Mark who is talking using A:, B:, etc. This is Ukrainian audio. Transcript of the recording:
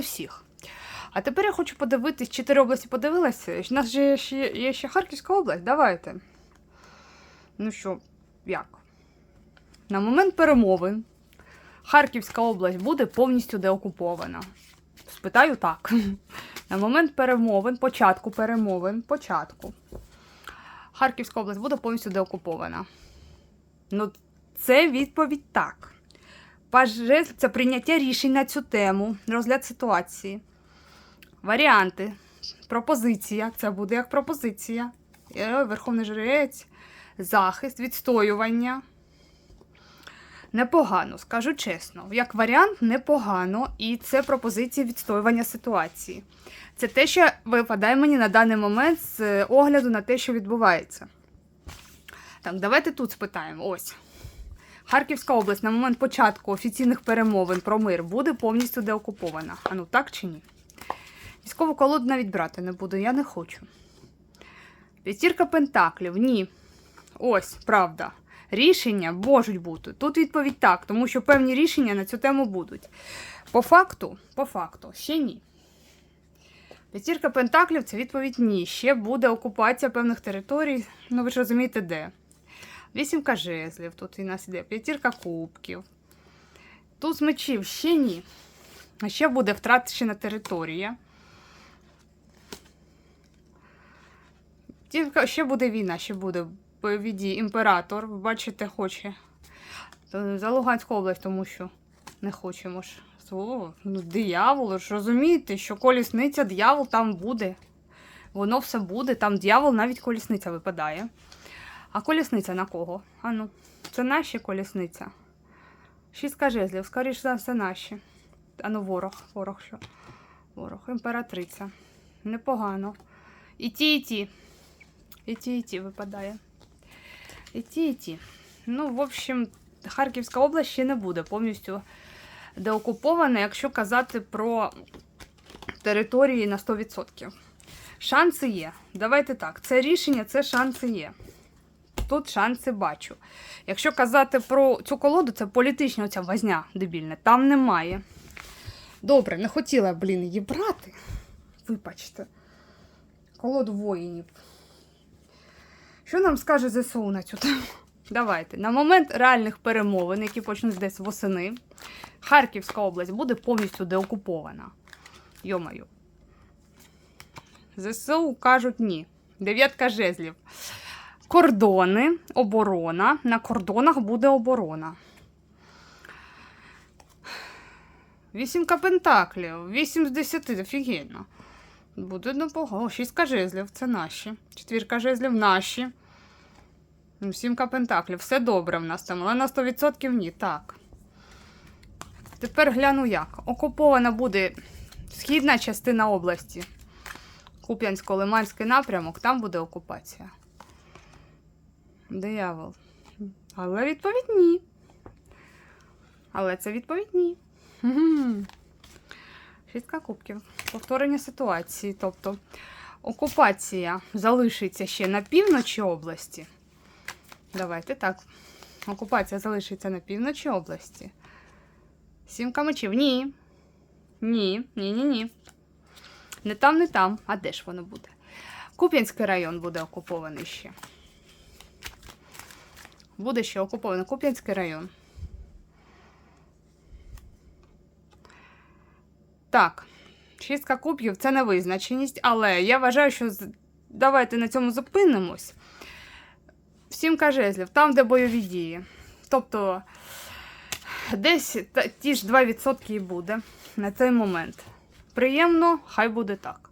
A: всіх. А тепер я хочу подивитись, чотири області подивилася. У нас же ще, є ще Харківська область, давайте. Ну що, як? На момент перемовин Харківська область буде повністю деокупована. Спитаю так. На момент перемовин, початку перемовин, початку. Харківська область буде повністю деокупована. Ну, це відповідь так. Це прийняття рішень на цю тему, розгляд ситуації. Варіанти. Пропозиція. Це буде як пропозиція. Е, Верховний жрець, захист, відстоювання. Непогано, скажу чесно. Як варіант, непогано. І це пропозиція відстоювання ситуації. Це те, що випадає мені на даний момент з е, огляду на те, що відбувається. Так, давайте тут спитаємо. Ось. Харківська область на момент початку офіційних перемовин про мир буде повністю деокупована. А ну так чи ні? Військову колоду навіть брати не буду, я не хочу. П'ятірка пентаклів, ні. Ось, правда. Рішення можуть бути. Тут відповідь так, тому що певні рішення на цю тему будуть. По факту, по факту, ще ні. П'ятірка пентаклів це відповідь ні. Ще буде окупація певних територій. Ну ви ж розумієте, де. Вісімка жезлів, тут у нас іде п'ятірка кубків. Тут з мечів ще ні. А ще буде втрачена територія. Тільки ще буде війна, ще буде бойові дії. Імператор, бачите, хоче. Е, За Луганську область, тому що не хочемо ж. Ну, диявол, ж розумієте, що колісниця, диявол там буде. Воно все буде, там диявол навіть колісниця випадає. А колісниця на кого? А ну, це наші колісниця. Шістка жезлів, скоріш за все, наші. А ну, ворог, ворог що? Ворог, імператриця. Непогано. І ті, і ті. І ті, і ті випадає. І ті, і ті. Ну, в общем, Харківська область ще не буде повністю деокупована, якщо казати про території на 100%. Шанси є. Давайте так. Це рішення, це шанси є. Тут шанси бачу. Якщо казати про цю колоду, це політична оця возня дебільна. Там немає. Добре, не хотіла, блін, її брати. Вибачте. Колоду воїнів. Що нам скаже ЗСУ на цю тему? Давайте. На момент реальних перемовин, які почнуть десь восени, Харківська область буде повністю деокупована. Йомаю. ЗСУ кажуть ні. Дев'ятка жезлів. Кордони, оборона. На кордонах буде оборона. Вісімка пентаклів. Вісім з десяти. Офігенно. Буде непогано. Шістка жезлів це наші. Четвірка жезлів наші. Ну, Сімка пентаклів. Все добре в нас там, але на 100% ні. Так. Тепер гляну як. Окупована буде східна частина області. Куп'янсько-Лиманський напрямок, там буде окупація. Диявол. Але відповідь ні. Але це відповідь ні. Шістка кубків. Повторення ситуації. Тобто окупація залишиться ще на півночі області. Давайте так. Окупація залишиться на півночі області. Сімка мечів. Ні. Ні, ні, ні, ні. Не там, не там. А де ж воно буде? Куп'янський район буде окупований ще. Буде ще окупований Куп'янський район. Так, шістка кубків це невизначеність, але я вважаю, що давайте на цьому зупинимось. Сімка жезлів, там, де бойові дії. Тобто десь ті ж 2% і буде на цей момент. Приємно, хай буде так.